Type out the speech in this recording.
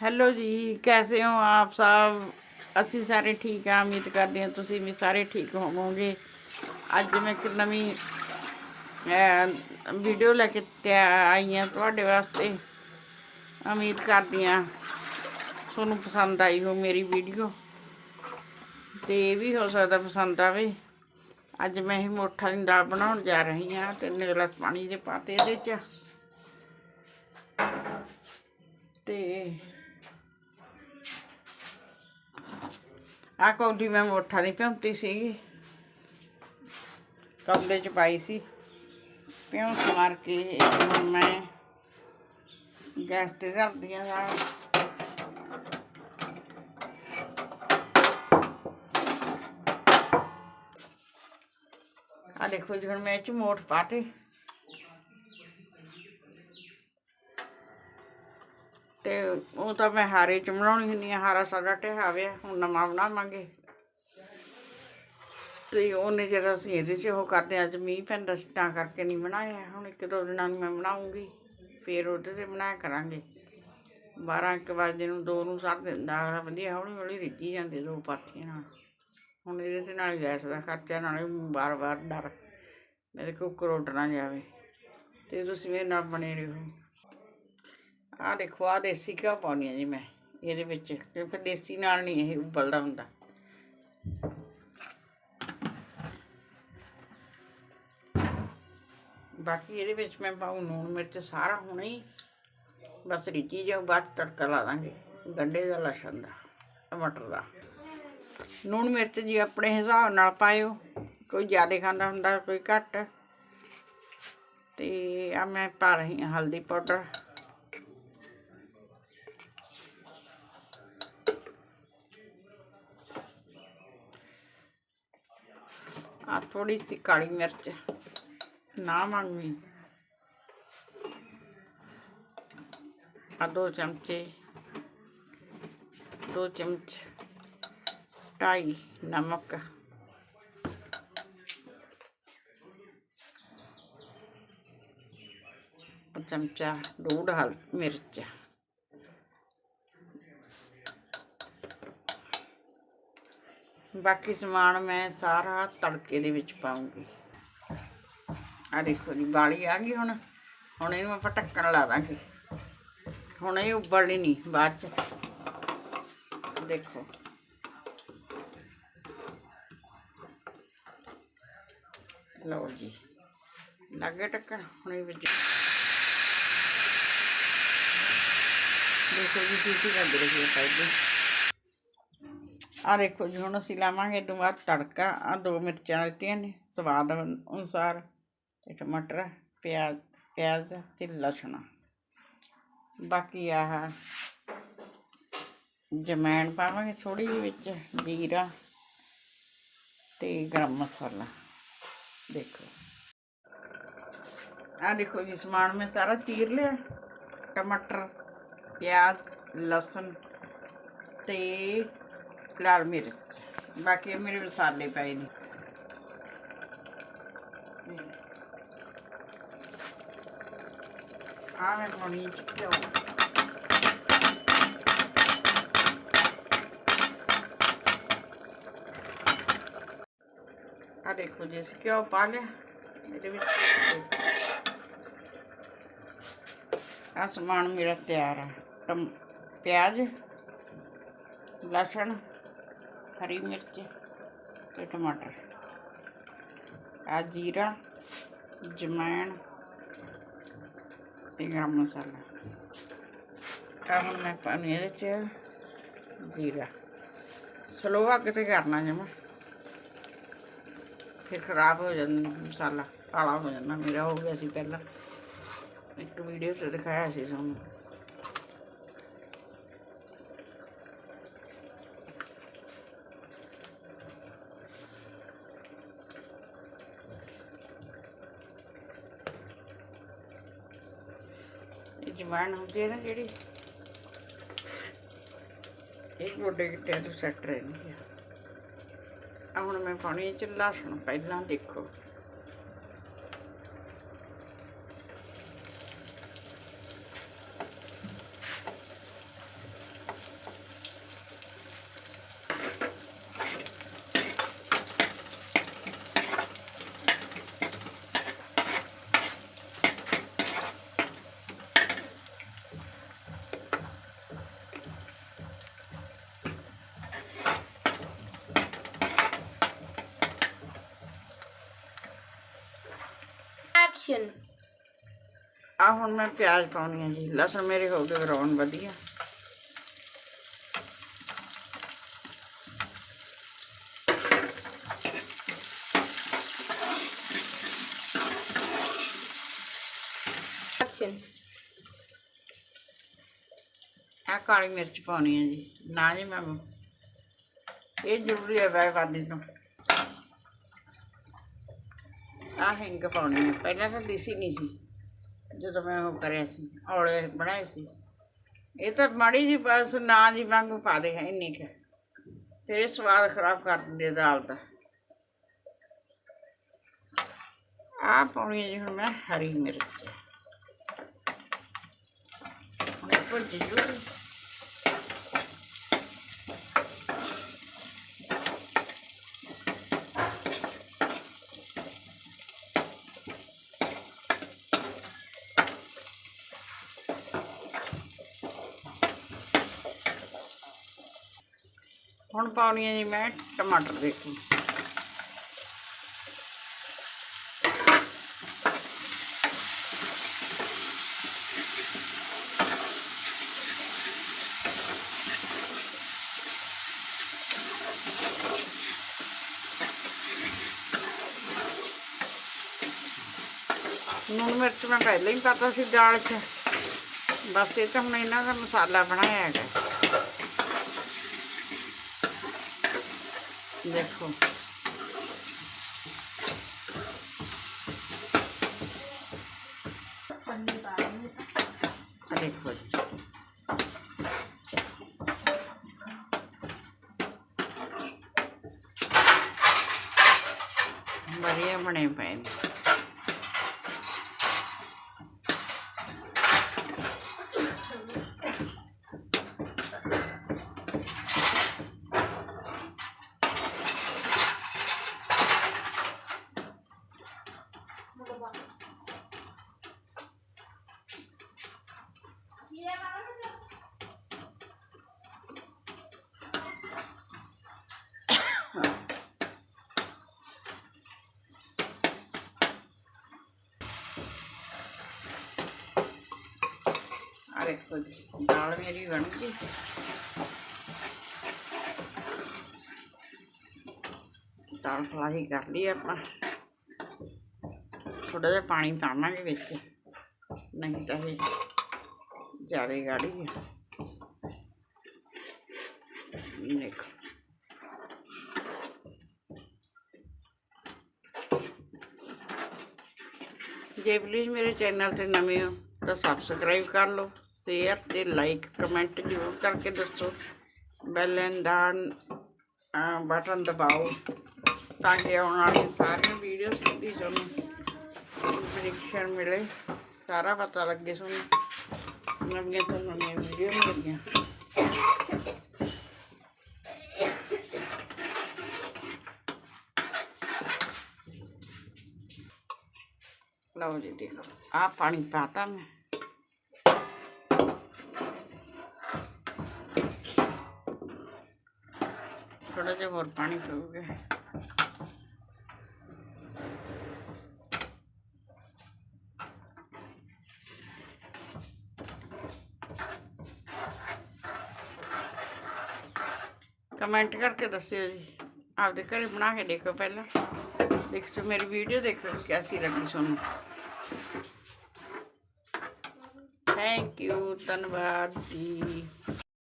Hello ਜੀ, ਕੈਸੇ ਹੋ ਆਪ ਸਭ ਅਸੀਂ ਸਾਰੇ ਠੀਕ ਆ, ਉਮੀਦ ਕਰਦੇ ਹਾਂ ਤੁਸੀਂ ਵੀ ਸਾਰੇ ਠੀਕ ਹੋਵੋਗੇ। ਅੱਜ ਮੈਂ ਇੱਕ ਨਵੀਂ ਵੀਡੀਓ ਲੈ ਕੇ ਤਿਆ- ਆਈ ਹਾਂ ਤੁਹਾਡੇ ਵਾਸਤੇ। ਉਮੀਦ ਕਰਦੀ ਹਾਂ ਤੁਹਾਨੂੰ ਪਸੰਦ ਆਈ ਹੋ ਮੇਰੀ ਵੀਡੀਓ। ਤੇ ਇਹ ਵੀ ਹੋ ਸਕਦਾ ਪਸੰਦ ਆਵੇ। ਅੱਜ ਮੈਂ ਇਹ ਮੋਠਾ ਦੀ ਦਾਲ ਬਣਾਉਣ ਜਾ ਰਹੀ ਹਾਂ ਤੇ ਗਲਾਸ ਪਾਣੀ ਦੇ ਪਾਤੇ ਇਹਦੇ ਚ। ਤੇ ਆ ਕੌਡੀ ਮੈਂ ਮੋਠਾ ਦੀ ਭਿਉਂਤੀ ਸੀਗੀ। ਕੌਲੇ ਚ ਪਾਈ ਸੀ। ਪਿਉਂ ਮਾਰ ਕੇ ਹੁਣ ਮੈਂ ਗੈਸ ਤੇ ਰੱਖਦੀ ਆ ਆ ਦੇਖੋ ਜੀ, ਹੁਣ ਮੈਂ ਇਹ ਚ ਮੋਠ ਪਾਤੇ। ਤੇ ਉਹ ਤਾਂ ਮੈਂ ਹਾਰੇ ਚ ਬਣਾਉਣੀ ਹੁੰਦੀ ਆ ਹਾਰਾ ਸਾਡਾ ਢਿਆ ਹੁਣ ਨਵਾਂ ਬਣਾਵਾਂਗੇ। ਤੇ ਉਹਨੇ ਜਿਹੜਾ ਅਸੀਂ ਇਹਦੇ ਚ ਉਹ ਕਰਦੇ ਹਾਂ, ਅੱਜ ਮੀਂਹ ਪੈਂਦਾ ਸੀ ਤਾਂ ਕਰਕੇ ਨਹੀਂ ਬਣਾਇਆ। ਹੁਣ ਇੱਕ ਦੋ ਦਿਨਾਂ ਨੂੰ ਮੈਂ ਬਣਾਉਂਗੀ ਫੇਰ ਉਹਦੇ ਤੇ ਬਣਾਇਆ ਕਰਾਂਗੇ। 12 ਇੱਕ ਵਜੇ ਨੂੰ ਦੋ ਨੂੰ ਸਰ ਦਿੰਦਾ ਅਗਲਾ ਵਧੀਆ ਹੌਲੀ ਹੌਲੀ ਰਿੱਝੀ ਜਾਂਦੇ ਦੋ ਪਾਥੀਆਂ ਨਾਲ। ਹੁਣ ਇਹਦੇ ਤੇ ਨਾਲ ਗੈਸ ਦਾ ਖਰਚਾ ਨਾਲ ਬਾਰ-ਬਾਰ ਡਰ। ਮੇਰੇ ਕੁੱਕਰ ਉੱਡ ਨਾ ਜਾਵੇ। ਤੇ ਤੁਸੀਂ ਮੇਰੇ ਨਾਲ ਬਣੇ ਰਹੋ। ਆ ਦੇਖੋ ਆ ਦੇਸੀ ਘਿਓ ਪਾਉਣੀ ਆ ਜੀ ਮੈਂ, ਇਹਦੇ ਵਿੱਚ, ਕਿਉਂਕਿ ਦੇਸੀ ਨਾਲ ਨਹੀਂ ਇਹ ਉਬਲਦਾ ਹੁੰਦਾ। ਬਾਕੀ ਇਹਦੇ ਵਿੱਚ ਮੈਂ ਪਾਉ ਨੂਣ ਮਿਰਚ ਸਾਰਾ ਹੁਣੇ ਹੀ, ਬਸ ਰਿੱਝੀ ਜਾਓ ਬਾਅਦ 'ਚ ਤੜਕਾ ਲਾ ਦਾਂਗੇ, ਗੰਡੇ ਦਾ, ਲਸਣ ਦਾ, ਟਮਾਟਰ ਦਾ। ਨੂਣ ਮਿਰਚ ਜੀ ਆਪਣੇ ਹਿਸਾਬ ਨਾਲ ਪਾਇਓ, ਕੋਈ ਜ਼ਿਆਦਾ ਖਾਂਦਾ ਹੁੰਦਾ, ਕੋਈ ਘੱਟ। ਤੇ ਆ ਮੈਂ ਪਾ ਰਹੀ ਹਾਂ ਹਲਦੀ ਪਾਊਡਰ। ਆ ਥੋੜੀ ਸੀ ਕਾਲੀ ਮਿਰਚ। ਨਾ ਮੰਗਣੀ ਆ ਦੋ ਚਮਚੇ, ਦੋ ਚਮਚ ਢਾਈ ਨਮਕ। ਚਮਚਾ ਡੂਢ ਹਲ ਮਿਰਚ। ਬਾਕੀ ਸਮਾਨ ਮੈਂ ਸਾਰਾ ਤੜਕੇ ਦੇ ਵਿੱਚ ਪਾਉਂਗੀ। ਆ ਦੇਖੋ ਜੀ, ਬਾਲੀ ਆ ਗਈ ਹੁਣ। ਹੁਣ ਇਹਨੂੰ ਆਪਾਂ ਢੱਕਣ ਲਾ ਦਾਂਗੇ। ਹੁਣ ਇਹ ਉਬਲਣੀ ਨਹੀਂ, ਬਾਅਦ ਚ। ਦੇਖੋ। ਲਓ ਜੀ, ਲੱਗੇ ਢੱਕਣ, ਹੁਣ ਇਹ ਵਿੱਚ ਦੇਖੋ ਜੀ ਤੁਸੀਂ ਕਰਦੇ ਰਹੇ ਪਾਈਦੇ ਆ ਦੇਖੋ ਜੀ, ਹੁਣ ਅਸੀਂ ਲਾਵਾਂਗੇ ਤੋਂ ਬਾਅਦ ਤੜਕਾ ਆ ਦੋ ਮਿਰਚਾਂ ਲਿੱਤੀਆਂ ਨੇ, ਸਵਾਦ ਅਨੁਸਾਰ ਤੇ ਟਮਾਟਰ, ਪਿਆਜ਼ ਪਿਆਜ਼ ਤੇ ਲਸਣ। ਬਾਕੀ ਆਹ ਜਮੈਣ ਪਾਵਾਂਗੇ ਥੋੜੀ ਜਿਹੀ ਵਿੱਚ, ਜੀਰਾ ਤੇ ਗਰਮ ਮਸਾਲਾ, ਦੇਖੋ। ਆ ਦੇਖੋ ਜੀ, ਸਮਾਨ ਮੈਂ ਸਾਰਾ ਚੀਰ ਲਿਆ, ਟਮਾਟਰ, ਪਿਆਜ਼, ਲਸਣ ਤੇ ਲਾਲ ਮਿਰਚ ਬਾਕੀ ਇਹ ਮੇਰੇ ਮਸਾਲੇ ਪਏ ਨੇ ਆ ਮੈਂ ਪਾਉਣੀ ਚਿੱਟੋ ਆ ਦੇਖੋ ਜੀ ਅਸੀਂ ਘਿਓ ਪਾ ਲਿਆ ਇਹਦੇ ਵਿੱਚ ਆ ਸਮਾਨ ਮੇਰਾ ਤਿਆਰ ਆ ਟਮ ਪਿਆਜ਼ ਲਸਣ ਹਰੀ ਮਿਰਚ ਤੇ ਟਮਾਟਰ। ਆ ਜੀਰਾ, ਜਮੈਣ ਤੇ ਗਰਮ ਮਸਾਲਾ। ਆ ਹੁਣ ਮੈਂ ਪਾਣੀ ਇਹਦੇ ਚ ਜੀਰਾ। ਸਲੋ ਅੱਗ ਤੇ ਕਰਨਾ ਜਮਾ। ਫਿਰ ਖਰਾਬ ਹੋ ਜਾਂਦਾ ਮਸਾਲਾ, ਕਾਲਾ ਹੋ ਜਾਂਦਾ ਮੇਰਾ ਹੋ ਗਿਆ ਸੀ ਪਹਿਲਾਂ। ਇੱਕ ਵੀਡੀਓ 'ਚ ਦਿਖਾਇਆ ਸੀ ਸਾਨੂੰ ਇਹ ਜਵਾਨ ਹੁੰਦੀ ਹੈ ਨਾ ਜਿਹੜੀ। ਇਹ ਗੋਡੇ ਗਿੱਟਿਆਂ ਤੋਂ ਸੈੱਟ ਰਹਿੰਦੀ ਆ। ਹੁਣ ਮੈਂ ਪਾਣੀ ਚ ਲਸਣ। ਪਹਿਲਾਂ ਦੇਖੋ। ਐਕਸ਼ਨ ਆ ਹੁਣ ਮੈਂ ਪਿਆਜ਼ ਪਾਉਣੀ ਆ ਜੀ। ਲਸਣ ਮੇਰੇ ਹੋ ਗਏ ਬਰਾਉਨ ਵਧੀਆ। ਐਕਸ਼ਨ ਆ ਕਾਲੀ ਮਿਰਚ ਪਾਉਣੀ ਹੈ ਜੀ। ਨਾ ਜੀ ਮੈਂ ਇਹ ਜ਼ਰੂਰੀ ਹੈ ਵੈ ਵਾਦੀ ਤੋਂ। ਆ ਹਿੰਗ ਪਾਉਣੀ ਹੈ ਪਹਿਲਾਂ ਤਾਂ ਦੇਸੀ ਨਹੀਂ ਸੀ, ਜਦੋਂ ਮੈਂ ਉਹ ਕਰਿਆ ਸੀ, ਔਲੇ ਬਣਾਏ ਸੀ। ਇਹ ਤਾਂ ਮਾੜੀ ਜੀ ਬਸ ਨਾ ਜੀ ਵਾਂਗੂ ਪਾ ਦੇ ਹੈ ਇੰਨੀ ਕੁ। ਤੇਰੇ ਸਵਾਦ ਖਰਾਬ ਕਰ ਦਿੰਦੇ ਦਾਲ ਦਾ। ਆ ਪਾਉਣੀ ਹੈ ਜੀ ਹੁਣ ਮੈਂ ਹਰੀ ਮਿਰਚ। ਹੁਣ ਭੁੱਜ ਜੂਗੀ। ਹੁਣ ਪਾਉਣੀ ਹੈ ਜੀ ਮੈਂ ਟਮਾਟਰ ਦੇਖੋ ਨੂਣ ਮਿਰਚ ਮੈਂ ਪਹਿਲਾਂ ਹੀ ਪਤਾ ਸੀ ਦਾਲ 'ਚ। ਬਸ ਇਹ ਤਾਂ ਹੁਣ ਇਹਨਾਂ ਦਾ ਮਸਾਲਾ ਬਣਾਇਆ ਹੈਗਾ। ਦੇਖੋ ਆ ਦੇਖੋ ਜੀ ਵਧੀਆ ਬਣੇ ਪਏ ਨੇ ਆ ਦੇਖੋ ਜੀ ਦਾਲ ਮੇਰੀ ਬਣ ਗਈ ਦਾਲ ਫਰਾਈ ਕਰ ਲਈ ਆਪਾਂ ਥੋੜਾ ਜਿਹਾ ਪਾਣੀ ਪਾਵਾਂਗੇ ਵਿੱਚ ਨਹੀਂ ਤਾਂ ਇਹ ਜ਼ਿਆਦਾ ਗਾੜੀ ਹੈ ਦੇਖੋ ਜੇ ਪਲੀਜ਼ ਮੇਰੇ ਚੈਨਲ ਤੇ ਨਵੇਂ ਹੋ ਤਾਂ ਸਬਸਕ੍ਰਾਈਬ ਕਰ ਲਓ। ਸ਼ੇਅਰ ਤੇ ਲਾਈਕ, ਕਮੈਂਟ ਜ਼ਰੂਰ ਕਰਕੇ ਦੱਸੋ। ਬੈਲ ਐਂਡ ਬਟਨ ਦਬਾਓ ਤਾਂ ਕਿ ਆਉਣ ਵਾਲੀ ਸਾਰੀਆਂ ਵੀਡੀਓਜ਼ ਦੀ ਤੁਹਾਨੂੰ ਨੋਟੀਫਿਕੇਸ਼ਨ ਮਿਲੇ, ਸਾਰਾ ਪਤਾ ਲੱਗੇ ਤੁਹਾਨੂੰ ਨਵੀਆਂ ਤੋਂ ਨਵੀਆਂ ਵੀਡੀਓ ਮਿਲੀਆਂ। ਲਓ ਜੀ, ਦੇਖੋ ਆ ਪਾਣੀ ਪਾਤਾ ਮੈਂ। ਥੋੜਾ ਜਿਹਾ ਹੋਰ ਪਾਣੀ ਪਊਗਾ। ਕਮੈਂਟ ਕਰਕੇ ਦੱਸਿਓ ਜੀ। ਆਪਦੇ ਘਰੇ ਬਣਾ ਕੇ ਦੇਖੋ ਪਹਿਲਾਂ। ਦੇਖੋ ਮੇਰੀ ਵੀਡੀਓ ਦੇਖੋ ਕੈਸੀ ਲੱਗੀ ਤੁਹਾਨੂੰ। ਥੈਂਕ ਯੂ ਧੰਨਵਾਦ ਜੀ।